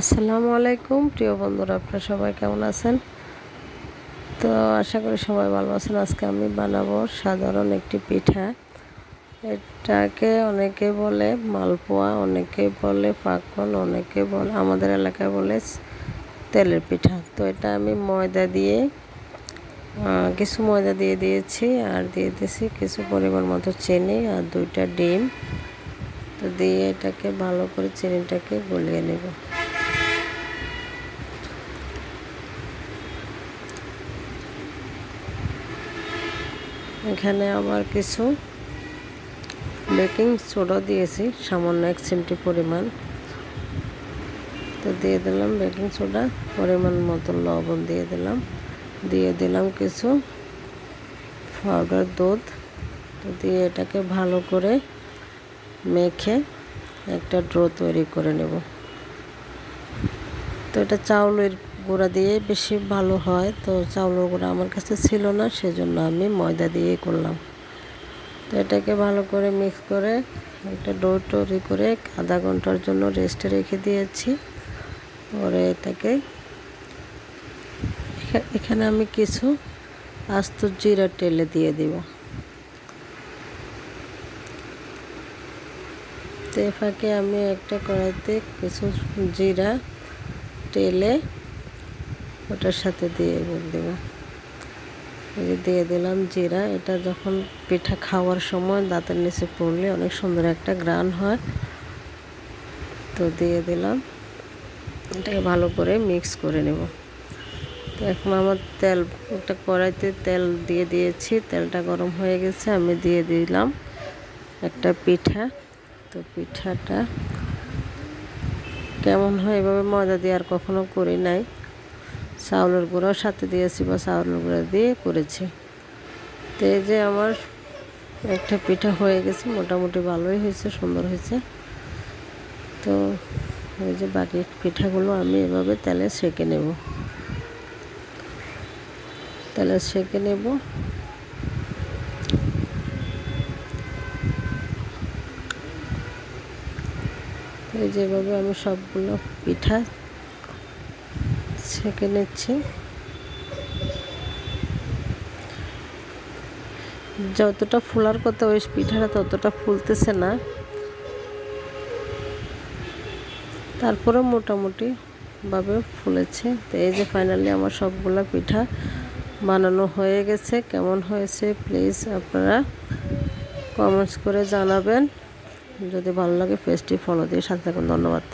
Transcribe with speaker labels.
Speaker 1: আসসালামু আলাইকুম। প্রিয় বন্ধুরা, আপনারা সবাই কেমন আছেন? তো আশা করি সবাই ভালো আছেন। আজকে আমি বানাবো সাধারণ একটি পিঠা। এটাকে অনেকে বলে মালপোয়া, অনেকে বলে পাকন, অনেকে বলে, আমাদের এলাকায় বলে তেলের পিঠা। তো এটা আমি ময়দা দিয়ে কিছু ময়দা দিয়ে দিয়েছি আর দিয়ে দিয়েছি কিছু পরিমাণ মতো চিনি আর দুইটা ডিম। তো দিয়ে এটাকে ভালো করে চিনিটাকে গলিয়ে নেব। এখানে আবার কিছু বেকিং সোডা দিয়েছি, সামান্য এক চিমটি পরিমাণ। তো দিয়ে দিলাম বেকিং সোডা পরিমাণ মতো লবণ দিয়ে দিলাম। দিয়ে দিলাম কিছু পাউডার দুধ। তো দিয়ে এটাকে ভালো করে মেখে একটা ড্রো তৈরি করে নেব। তো এটা চাউলের গুঁড়া দিয়ে বেশি ভালো হয়, তো চাউলের গুঁড়া আমার কাছে ছিল না, সেজন্য আমি ময়দা দিয়ে করলাম। তো এটাকে ভালো করে মিক্স করে একটা ডো তৈরি করে আধা ঘণ্টার জন্য রেস্টে রেখে দিয়েছি। পরে এটাকে এখানে আমি কিছু আস্ত জিরা টেলে দিয়ে দিব। তো ফাঁকে আমি একটা কড়াইতে কিছু জিরা টেলে ওটার সাথে দিয়ে দেবো। দিয়ে দিলাম জিরা। এটা যখন পিঠা খাওয়ার সময় দাঁতের নিচে পড়লে অনেক সুন্দর একটা গ্রান হয়। তো দিয়ে দিলাম। এটাকে ভালো করে মিক্স করে নেব। তো এখন আমার তেল, একটা কড়াইতে তেল দিয়ে দিয়েছি। তেলটা গরম হয়ে গেছে, আমি দিয়ে দিলাম একটা পিঠা। তো পিঠাটা কেমন হয় এভাবে ময়দা দিয়ে আর কখনো করি নাই। চাউলের গুঁড়াও সাথে দিয়েছি বা চাউলের গুঁড়া দিয়ে করেছি। তো এই যে আমার একটা পিঠা হয়ে গেছে, মোটামুটি ভালোই হয়েছে, সুন্দর হয়েছে। তো ওই যে বাকি পিঠাগুলো আমি এভাবে তেলে সেঁকে নেব। তেলে সেঁকে নেব। এই যেভাবে আমি সবগুলো পিঠা ছেঁকে নিচ্ছি। যতটা ফুলার কথা ওই পিঠাটা ততটা ফুলতেছে না। তারপরে মোটামুটি ভাবে ফুলেছে। তো এই যে ফাইনালি আমার সবগুলো পিঠা বানানো হয়ে গেছে। কেমন হয়েছে প্লিজ আপনারা কমেন্টস করে জানাবেন। যদি ভালো লাগে পেজটি ফলো দিয়ে সাথে থাকুন। ধন্যবাদ।